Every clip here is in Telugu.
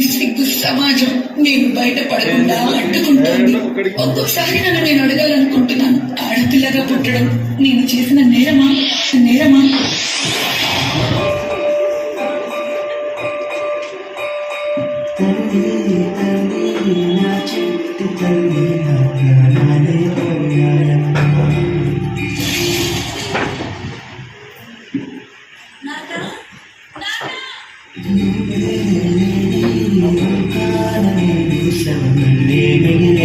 నిస్సిగ్గు సమాజం నేను బయటపడకుండా అడ్డుకుంటుంది ఒక్కొక్కసారి నన్ను నేను అడగాలనుకుంటున్నాను. ఆడపిల్లగా పుట్టడం నేను చేసిన నేరమా? నేరమా? Thank you.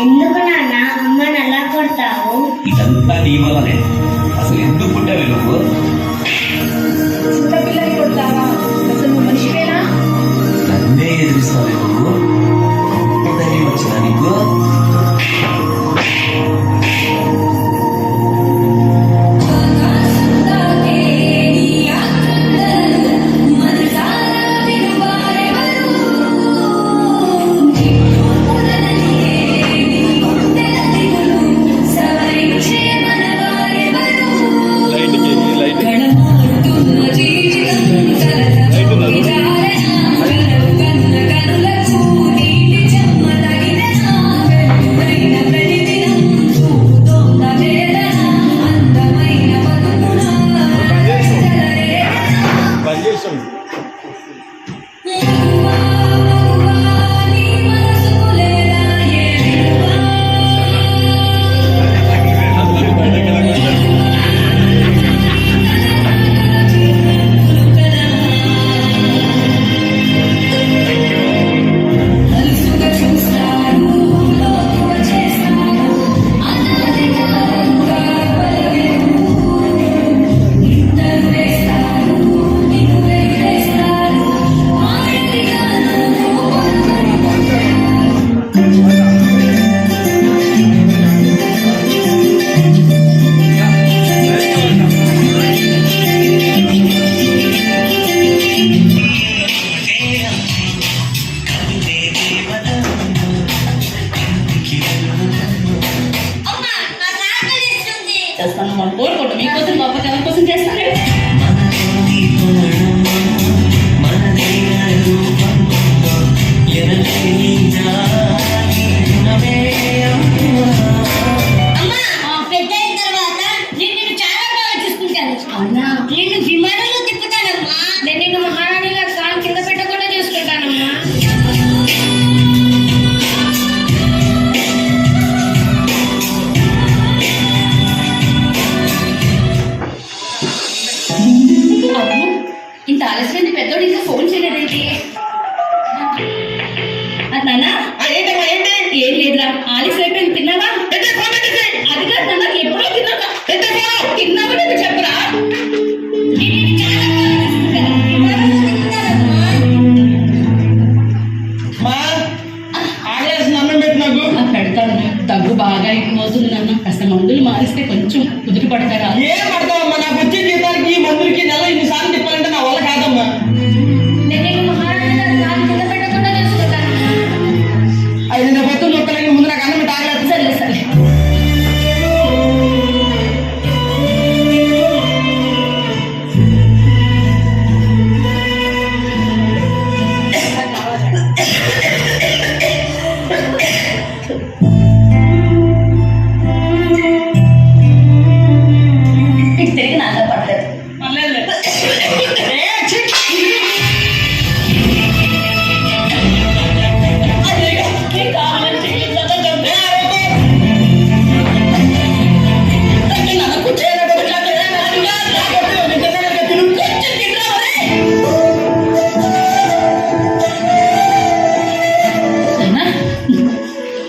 ఎందుకు నాన్న? అమ్మని అలా కొడతావు? ఇదంతా నీ వల్లనే. అసలు ఎందుకు పుట్టావు నువ్వు? పిల్లలు కొడతావా? అసలు మనిషివేనా? నన్నే ఎదిరిస్తావు నువ్వు?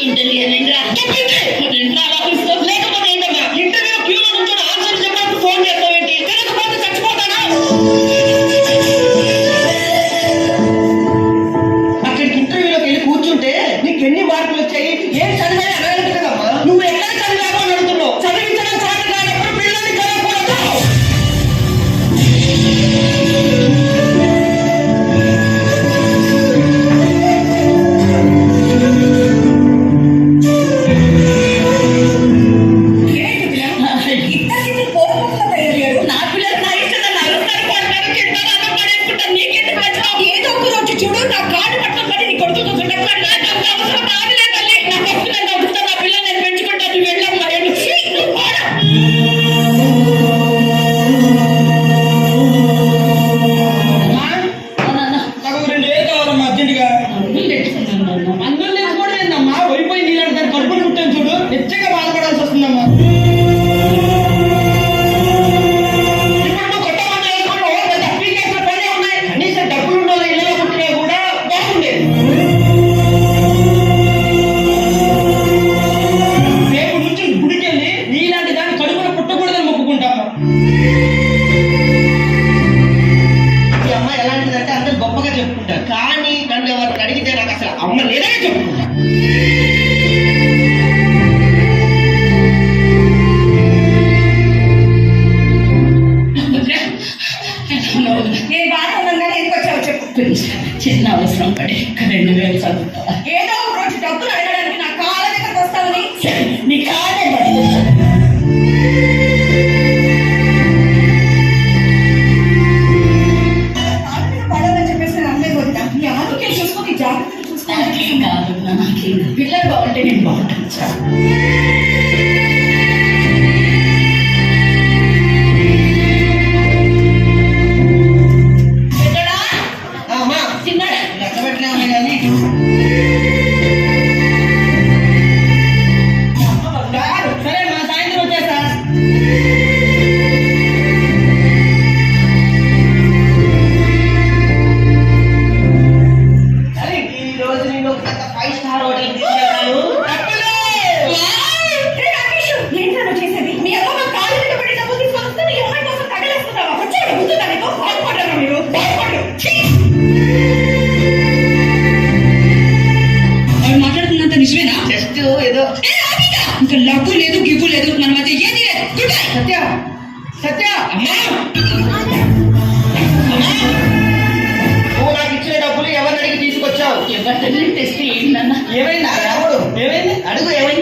ఇంటెలిజెంట్ ఇంద్ర ఇంద్ర అలా చిన్న అవసరం పడి ఒక రెండు వేలు చదువుతా ఏదో ఒక రోజు డబ్బులు అడగడానికి నా కాళ్ళ దగ్గరకు వస్తావని. నీ ఏమైంది? అడుగు ఏమైంది?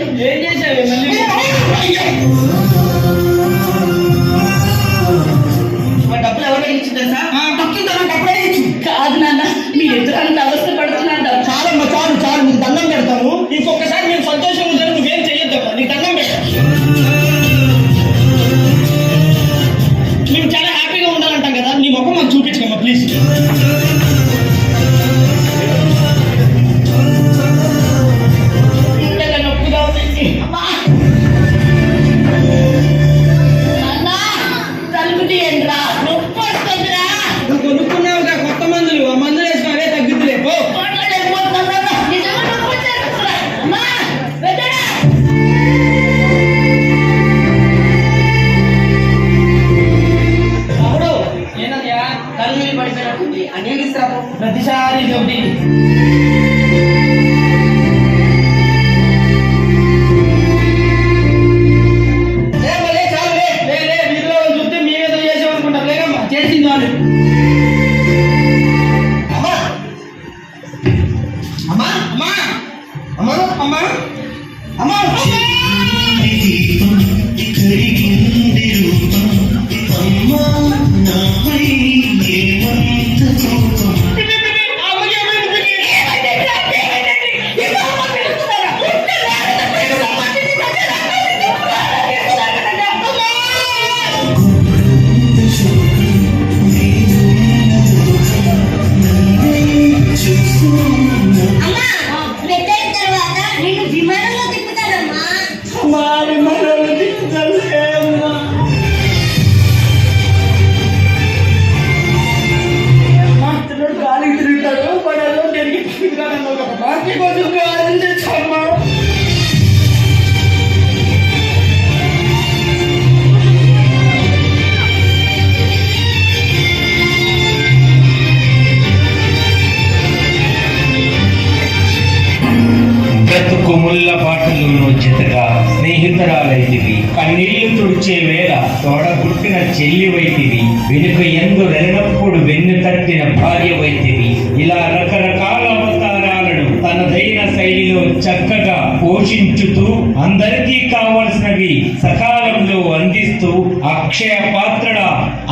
తోడ పుట్టిన చెల్లి వైతివి వెనుక ఎందు రెనప్పుడు వెన్ను తట్టిన భార్య వైతివి. ఇలా రకరకాల అవతారాలను తనదైన శైలిలో చక్కగా పోషించుతూ అందరికీ కావలసినవి సకాలంలో అందిస్తూ అక్షయ పాత్ర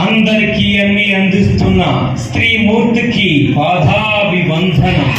అందరికీ అన్ని అందిస్తున్న స్త్రీమూర్తికి పాదాభివందనం.